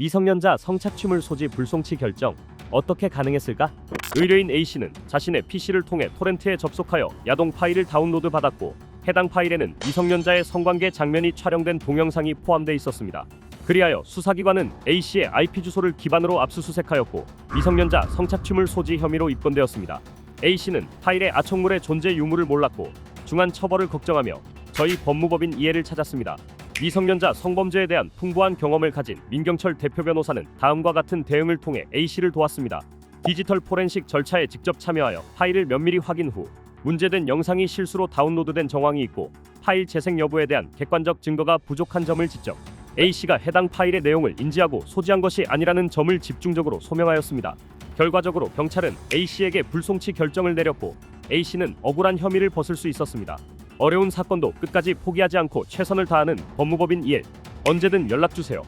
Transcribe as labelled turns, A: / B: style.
A: 미성년자 성착취물 소지 불송치 결정 어떻게 가능했을까? 의뢰인 A씨는 자신의 PC를 통해 토렌트에 접속하여 야동 파일을 다운로드 받았고 해당 파일에는 미성년자의 성관계 장면이 촬영된 동영상이 포함돼 있었습니다. 그리하여 수사기관은 A씨의 IP 주소를 기반으로 압수수색하였고 미성년자 성착취물 소지 혐의로 입건되었습니다. A씨는 파일의 아청물의 존재 유무를 몰랐고 중한 처벌을 걱정하며 저희 법무법인 이해를 찾았습니다. 미성년자 성범죄에 대한 풍부한 경험을 가진 민경철 대표 변호사는 다음과 같은 대응을 통해 A씨를 도왔습니다. 디지털 포렌식 절차에 직접 참여하여 파일을 면밀히 확인 후 문제된 영상이 실수로 다운로드된 정황이 있고 파일 재생 여부에 대한 객관적 증거가 부족한 점을 지적. A씨가 해당 파일의 내용을 인지하고 소지한 것이 아니라는 점을 집중적으로 소명하였습니다. 결과적으로 경찰은 A씨에게 불송치 결정을 내렸고 A씨는 억울한 혐의를 벗을 수 있었습니다. 어려운 사건도 끝까지 포기하지 않고 최선을 다하는 법무법인 이엘 언제든 연락 주세요.